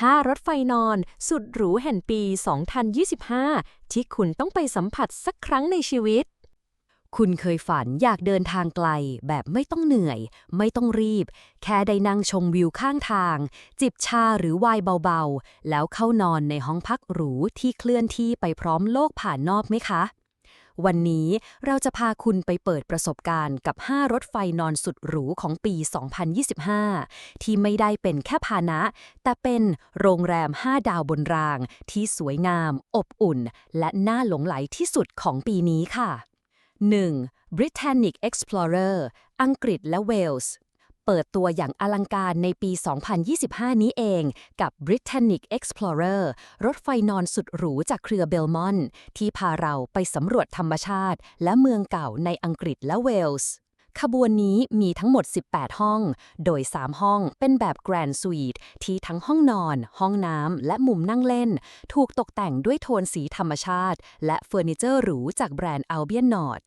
5 รถไฟนอน สุดหรูแห่งปี 2025 ที่คุณต้องไปสัมผัสสักครั้งในชีวิต คุณเคยฝันอยากเดินทางไกล แบบไม่ต้องเหนื่อย ไม่ต้องรีบ แค่ได้นั่งชมวิวข้างทาง จิบชาหรือไวน์เบาๆ แล้วเข้านอนในห้องพักหรูที่เคลื่อนที่ไปพร้อมโลกผ่านนอกไหมคะ วันนี้เราจะพาคุณไปเปิดประสบการณ์กับ 5 รถไฟนอนสุดหรูของปี 2025 ที่ไม่ได้เป็นแค่พาหนะ แต่เป็นโรงแรม 5 ดาวบนราง ที่สวยงาม อบอุ่น และน่าหลงไหลที่สุดของปีนี้ค่ะ 1. Britannic Explorer อังกฤษและเวลส์ เปิดตัวอย่างอลังการในปี 2025 นี้เองกับ Britannic Explorer รถไฟนอนสุดหรูจากเครือเบลมอนที่พาเราไปสำรวจธรรมชาติ และเมืองเก่าในอังกฤษและเวลส์ขบวนนี้มีทั้งหมด 18 ห้อง โดย 3 ห้องเป็นแบบ Grand Suite ที่ทั้งห้องนอน ห้องน้ำ และมุมนั่งเล่น ถูกตกแต่งด้วยโทนสีธรรมชาติ และเฟอร์นิเจอร์หรูจากแบรนด์ Albion Nord